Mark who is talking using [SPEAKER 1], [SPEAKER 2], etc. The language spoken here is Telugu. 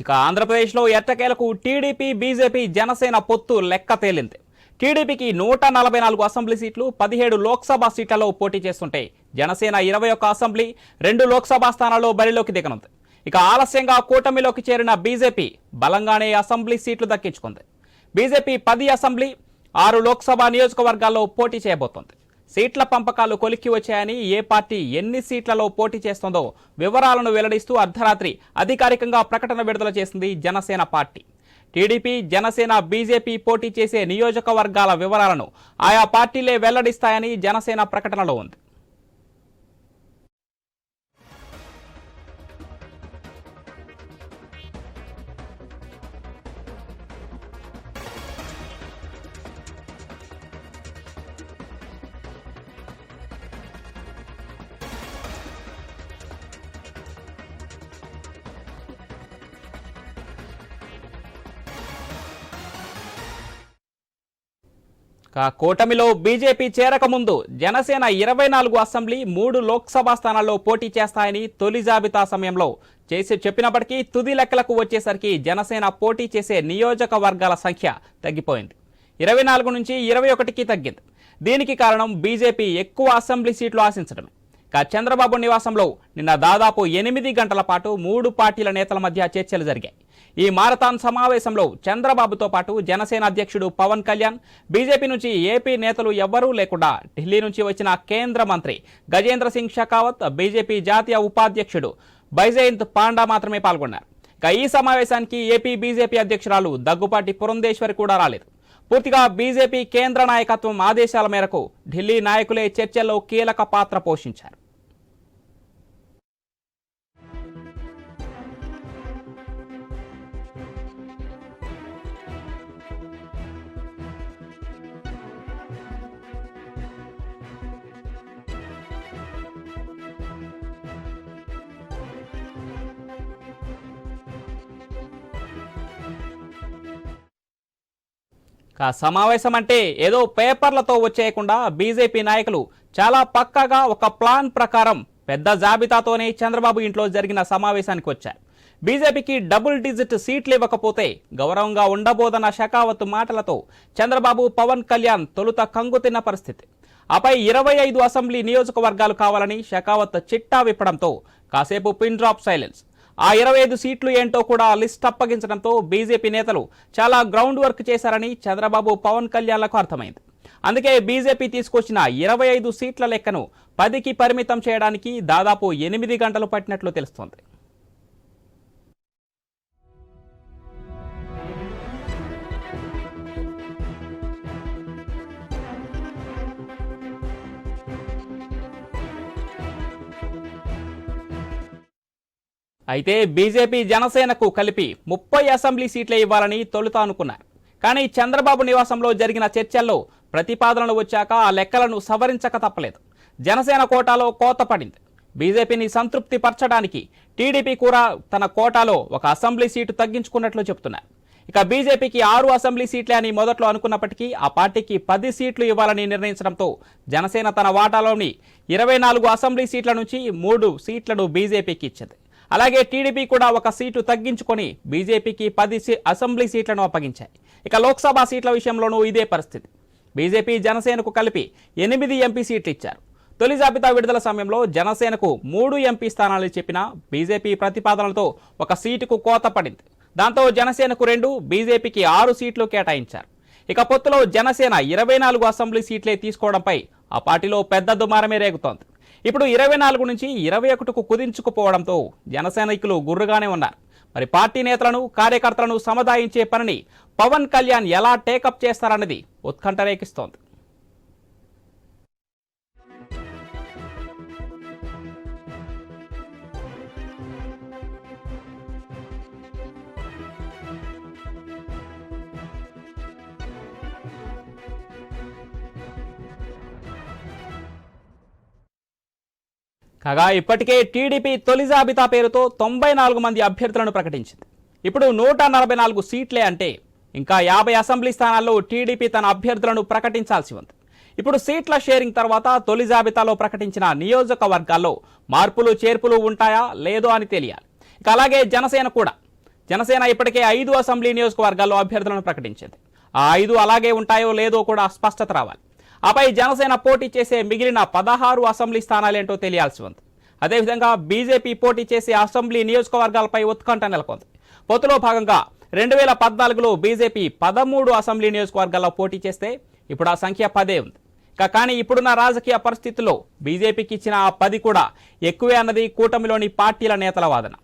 [SPEAKER 1] ఇక ఆంధ్రప్రదేశ్లో ఎట్టకేలకు టీడీపీ బీజేపీ జనసేన పొత్తు లెక్క తేలింది. టీడీపీకి నూట నలభై నాలుగు అసెంబ్లీ సీట్లు పదిహేడు లోక్సభ సీట్లలో పోటీ చేస్తుంటే జనసేన ఇరవై ఒక్క అసెంబ్లీ రెండు లోక్సభ స్థానాల్లో బరిలోకి దిగనుంది. ఇక ఆలస్యంగా కూటమిలోకి చేరిన బీజేపీ బలంగానే అసెంబ్లీ సీట్లు దక్కించుకుంది. బీజేపీ పది అసెంబ్లీ ఆరు లోక్సభ నియోజకవర్గాల్లో పోటీ చేయబోతోంది. సీట్ల పంపకాలు కొలిక్కి వచ్చాయని ఏ పార్టీ ఎన్ని సీట్లలో పోటీ చేస్తుందో వివరాలను వెల్లడిస్తూ అర్ధరాత్రి అధికారికంగా ప్రకటన విడుదల చేసింది Janasena party. TDP Janasena BJP పోటీ చేసే నియోజకవర్గాల వివరాలను ఆయా పార్టీలే వెల్లడిస్తాయని జనసేన ప్రకటనలో ఉంది. కూటమిలో బీజేపీ చేరకముందు జనసేన ఇరవై నాలుగు అసెంబ్లీ మూడు లోక్సభ స్థానాల్లో పోటీ చేస్తాయని తొలి జాబితా సమయంలో చేసి చెప్పినప్పటికీ తుది లెక్కలకు వచ్చేసరికి జనసేన పోటీ చేసే నియోజకవర్గాల సంఖ్య తగ్గిపోయింది. ఇరవై నాలుగు నుంచి ఇరవై ఒకటికి తగ్గింది. దీనికి కారణం బీజేపీ ఎక్కువ అసెంబ్లీ సీట్లు ఆశించడమే. చంద్రబాబు నివాసంలో నిన్న దాదాపు ఎనిమిది గంటల పాటు మూడు పార్టీల నేతల మధ్య చర్చలు జరిగాయి. ఈ మారథాన్ సమావేశంలో చంద్రబాబుతో పాటు జనసేన అధ్యక్షుడు పవన్ కళ్యాణ్ బీజేపీ నుంచి ఏపీ నేతలు ఎవ్వరూ లేకుండా ఢిల్లీ నుంచి వచ్చిన కేంద్ర మంత్రి గజేంద్ర సింగ్ షెకావత్ బీజేపీ జాతీయ ఉపాధ్యక్షుడు బైజయంత్ పాండా మాత్రమే పాల్గొన్నారు. ఇక ఈ సమావేశానికి ఏపీ బీజేపీ అధ్యక్షురాలు దగ్గుపాటి పురంధేశ్వరి కూడా రాలేదు. పూర్తిగా బీజేపీ కేంద్ర నాయకత్వం ఆదేశాల మేరకు ఢిల్లీ నాయకులే చర్చల్లో కీలక పాత్ర పోషించారు. సమావేశం అంటే ఏదో పేపర్లతో వచ్చేయకుండా బీజేపీ నాయకులు చాలా పక్కగా ఒక ప్లాన్ ప్రకారం పెద్ద జాబితాతోనే చంద్రబాబు ఇంట్లో జరిగిన సమావేశానికి వచ్చారు. బీజేపీకి డబుల్ డిజిట్ సీట్లు ఇవ్వకపోతే గౌరవంగా ఉండబోదన్న షకావత్ మాటలతో చంద్రబాబు పవన్ కళ్యాణ్ తొలుత కంగుతిన్న పరిస్థితి. ఆపై ఇరవై ఐదు అసెంబ్లీ నియోజకవర్గాలు కావాలని షకావత్ చిట్టా విప్పడంతో కాసేపు పిన్ డ్రాప్ సైలెన్స్. ఆ ఇరవై ఐదు సీట్లు ఏంటో కూడా లిస్ట్ అప్పగించడంతో బీజేపీ నేతలు చాలా గ్రౌండ్ వర్క్ చేశారని చంద్రబాబు పవన్ కళ్యాణ్లకు అర్థమైంది. అందుకే బీజేపీ తీసుకొచ్చిన ఇరవై ఐదు సీట్ల లెక్కను పదికి పరిమితం చేయడానికి దాదాపు ఎనిమిది గంటలు పట్టినట్లు తెలుస్తోంది. అయితే బీజేపీ జనసేనకు కలిపి ముప్పై అసెంబ్లీ సీట్లే ఇవ్వాలని తొలుత అనుకున్నారు కానీ చంద్రబాబు నివాసంలో జరిగిన చర్చల్లో ప్రతిపాదనలు వచ్చాక ఆ లెక్కలను సవరించక తప్పలేదు. జనసేన కోటాలో కోత పడింది. బీజేపీని సంతృప్తి పరచడానికి టీడీపీ కూడా తన కోటాలో ఒక అసెంబ్లీ సీటు తగ్గించుకున్నట్లు చెబుతున్నారు. ఇక బీజేపీకి ఆరు అసెంబ్లీ సీట్లే అని మొదట్లో అనుకున్నప్పటికీ ఆ పార్టీకి పది సీట్లు ఇవ్వాలని నిర్ణయించడంతో జనసేన తన వాటాలోని ఇరవై నాలుగు అసెంబ్లీ సీట్ల నుంచి మూడు సీట్లను బీజేపీకి ఇచ్చింది. అలాగే టీడీపీ కూడా ఒక సీటు తగ్గించుకొని బీజేపీకి పది అసెంబ్లీ సీట్లను అప్పగించాయి. ఇక లోక్సభ సీట్ల విషయంలోనూ ఇదే పరిస్థితి. బీజేపీ జనసేనకు కలిపి ఎనిమిది ఎంపీ సీట్లు ఇచ్చారు తొలి జాబితా విడుదల సమయంలో జనసేనకు మూడు ఎంపీ స్థానాలు చెప్పిన బీజేపీ ప్రతిపాదనలతో ఒక సీటుకు కోత పడింది. దాంతో జనసేనకు రెండు బీజేపీకి ఆరు సీట్లు కేటాయించారు. ఇక పొత్తులో జనసేన ఇరవై నాలుగు అసెంబ్లీ సీట్లే తీసుకోవడంపై ఆ పార్టీలో పెద్ద దుమారమే రేగుతోంది. ఇప్పుడు ఇరవై నాలుగు నుంచి ఇరవై ఒకటికు కుదించుకుపోవడంతో జనసైనికులు గుర్రుగానే ఉన్నారు. మరి పార్టీ నేతలను కార్యకర్తలను సముదాయించే పనిని పవన్ కళ్యాణ్ ఎలా టేకప్ చేస్తారన్నది ఉత్కంఠ రేకిస్తోంది. కాగా ఇప్పటికే టీడీపీ తొలి జాబితా పేరుతో తొంభై నాలుగు మంది అభ్యర్థులను ప్రకటించింది. ఇప్పుడు నూట నలభై నాలుగు సీట్లే అంటే ఇంకా యాభై అసెంబ్లీ స్థానాల్లో టీడీపీ తన అభ్యర్థులను ప్రకటించాల్సి ఉంది. ఇప్పుడు సీట్ల షేరింగ్ తర్వాత తొలి జాబితాలో ప్రకటించిన నియోజకవర్గాల్లో మార్పులు చేర్పులు ఉంటాయా లేదో అని తెలియాలి. ఇక అలాగే జనసేన కూడా. జనసేన ఇప్పటికే ఐదు అసెంబ్లీ నియోజకవర్గాల్లో అభ్యర్థులను ప్రకటించింది. ఆ ఐదు అలాగే ఉంటాయో లేదో కూడా స్పష్టత రావాలి. ఆపై జనసేన పోటీ చేసే మిగిలిన పదహారు అసెంబ్లీ స్థానాలేంటో తెలియాల్సి ఉంది. అదేవిధంగా బీజేపీ పోటీ చేసే అసెంబ్లీ నియోజకవర్గాలపై ఉత్కంఠ నెలకొంది. పొత్తులో భాగంగా రెండు వేల పద్నాలుగులో బీజేపీ పదమూడు అసెంబ్లీ నియోజకవర్గాల్లో పోటీ చేస్తే ఇప్పుడు ఆ సంఖ్య పదే ఉంది. కానీ ఇప్పుడున్న రాజకీయ పరిస్థితుల్లో బీజేపీకి ఇచ్చిన ఆ పది కూడా ఎక్కువే అన్నది కూటమిలోని పార్టీల నేతల వాదన.